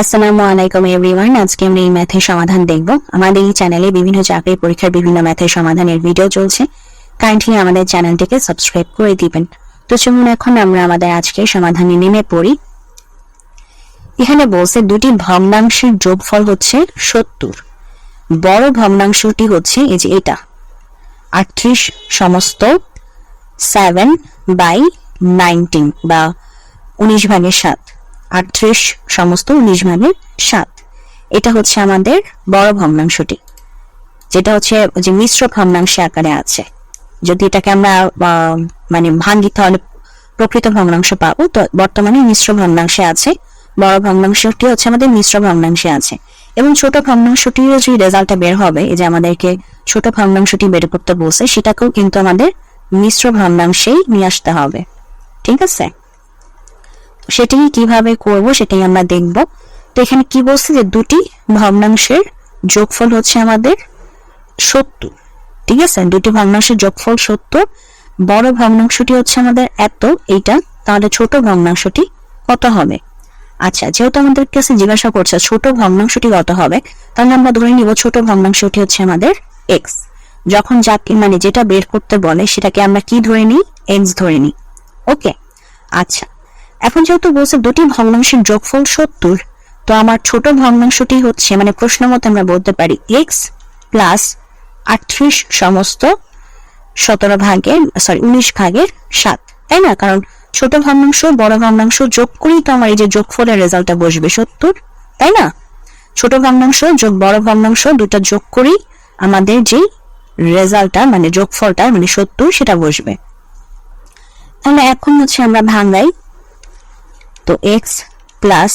আসসালামু আলাইকুম এভরিওয়ান। আজকে আমরা এই ম্যাথের সমাধান দেখব। আমাদের এই চ্যানেলে বিভিন্ন চাকরির পরীক্ষার বিভিন্ন ম্যাথের সমাধানের ভিডিও চলছে। কাইন্ডলি আমাদের চ্যানেলটিকে সাবস্ক্রাইব করে দিবেন। তো চলুন এখন আমরা আমাদের আজকের সমাধানে নেমে পড়ি। এখানে বলছে দুটি ভগ্নাংশের যোগফল হচ্ছে সত্তর। বড় ভগ্নাংশটি হচ্ছে এই যে এটা। আটত্রিশ সমস্ত সেভেন বাই নাইনটিন বা উনিশ ভাগের সাত। আটত্রিশ সমস্ত উনিশ ভাগের সাত। এটা হচ্ছে আমাদের বড় ভগ্নাংশটি, যেটা হচ্ছে যে মিশ্র ভগ্নাংশে আকারে আছে। যদি এটাকে আমরা মানে ভাঙ্গি তাহলে প্রকৃত ভগ্নাংশ পাবো। তো বর্তমানে মিশ্র ভগ্নাংশে আছে, বড় ভগ্নাংশটি হচ্ছে আমাদের মিশ্র ভগ্নাংশে আছে। এবং ছোট ভগ্নাংশটিরও যে রেজাল্টটা বের হবে, এই যে আমাদেরকে ছোট ভগ্নাংশটি বের করতে বলছে, সেটাকেও কিন্তু আমাদের মিশ্র ভগ্নাংশেই নিয়ে আসতে হবে। ঠিক আছে? সেটি কীভাবে করব সেটাই আমরা দেখব। তো এখানে কি বলছে যে দুটি ভগ্নাংশের যোগফল হচ্ছে আমাদের সত্তর, ঠিক আছে? দুটি ভগ্নাংশের যোগফল সত্তর, বড় ভগ্নাংশটি হচ্ছে আমাদের এত, এইটা, তাহলে ছোট ভগ্নাংশটি কত হবে? আচ্ছা যেহেতু আমাদের কাছে জিজ্ঞাসা করছে ছোট ভগ্নাংশটি কত হবে, তাহলে আমরা ধরে নিব ছোট ভগ্নাংশটি হচ্ছে আমাদের এক্স যখন যাকে মানে যেটা বের করতে বলে, সেটাকে আমরা কি ধরে নিই? এক্স ধরে নিই। ওকে আচ্ছা এখন যেহেতু বলছে দুটি ভগ্নাংশের যোগফল সত্তর, তো আমার ছোট ভগ্নাংশটি হচ্ছে মানে প্রশ্ন মতো আমরা বলতে পারি এক্স প্লাস আটত্রিশ সমস্ত সতেরো ভাগের সরি উনিশ ভাগের সাত, তাই না? কারণ ছোট ভগ্নাংশ, বড় ভগ্নাংশ যোগ করেই তো আমার এই যে যোগফলের রেজাল্টটা বসবে, সত্তর, তাই না? ছোট ভগ্নাংশ যোগ বড় ভগ্নাংশ দুটা যোগ করেই আমাদের যে রেজাল্টটা মানে যোগফলটা মানে সত্তর, সেটা বসবে। তাহলে এখন হচ্ছে আমরা ভাঙাই তো এক্স প্লাস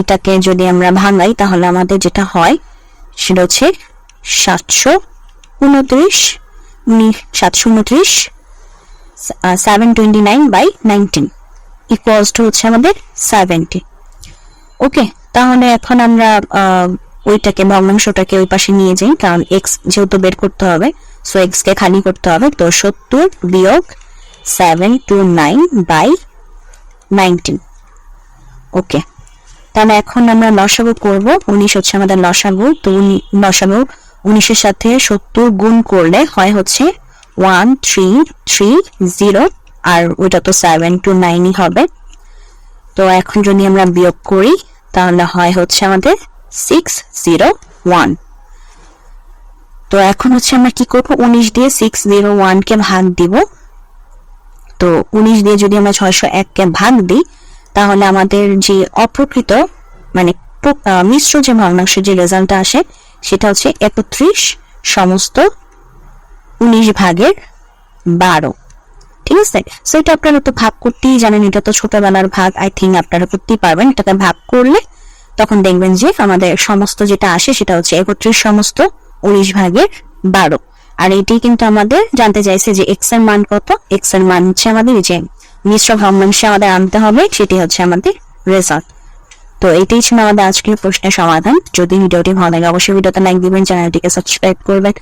এটাকে যদি আমরা ভাঙাই, তাহলে আমাদের যেটা হয়, সেটা হচ্ছে সাতশো উনত্রিশ সাতশো উনত্রিশ seven twenty nine by nineteen equals to হচ্ছে আমাদের সেভেন্টি ওকে তাহলে এখন আমরা ওইটাকে, ভগ্নাংশটাকে ওই পাশে নিয়ে যাই, কারণ এক্স যেহেতু বের করতে হবে সো এক্স কে খালি করতে হবে, তো সত্তর বিয়োগ seven two nine by nineteen okay তাহলে এখন আমরা লসাগু করব, উনিশ হচ্ছে আমাদের লসাগু, তো লসাগু উনিশের সাথে সত্তর গুণ করলে হয় হচ্ছে ওয়ান থ্রি থ্রি জিরো আর ওইটা তো সেভেন টু নাইনই হবে। তো এখন যদি আমরা বিয়োগ করি, তাহলে হয় হচ্ছে আমাদের সিক্স জিরো ওয়ান তো এখন হচ্ছে আমরা কি করব, উনিশ দিয়ে সিক্স জিরো ওয়ানকে ভাগ দিব। তো উনিশ দিয়ে যদি আমরা ছয়শো এককে ভাগ দিই তাহলে আমাদের যে অপ্রকৃত মানে মিশ্র যে ভগ্নাংশের যে রেজাল্টটা আসে, সেটা হচ্ছে একত্রিশ সমস্ত উনিশ ভাগের বারো। ঠিক আছে? সো এটা আপনারা তো ভাগ করতেই জানেন, এটা তো ছোটবেলার ভাগ। আই থিঙ্ক আপনারা করতেই পারবেন এটাকে ভাগ করলে। তখন দেখবেন যে আমাদের সমস্ত যেটা আসে, সেটা হচ্ছে একত্রিশ সমস্ত উনিশ ভাগের বারো। আর এটি কিন্তু আমাদের জানতে চাইছে যে এক্সের মান কত? এক্সের মান হচ্ছে আমাদের যে মিশ্র ভগ্নাংশে আমাদের আনতে হবে, সেটি হচ্ছে আমাদের রেজাল্ট তো এটাই ছিল আমাদের আজকের প্রশ্নের সমাধান। যদি ভিডিওটি ভালো লাগে, অবশ্যই ভিডিওতে লাইক দিবেন, চ্যানেলটিকে সাবস্ক্রাইব করবেন।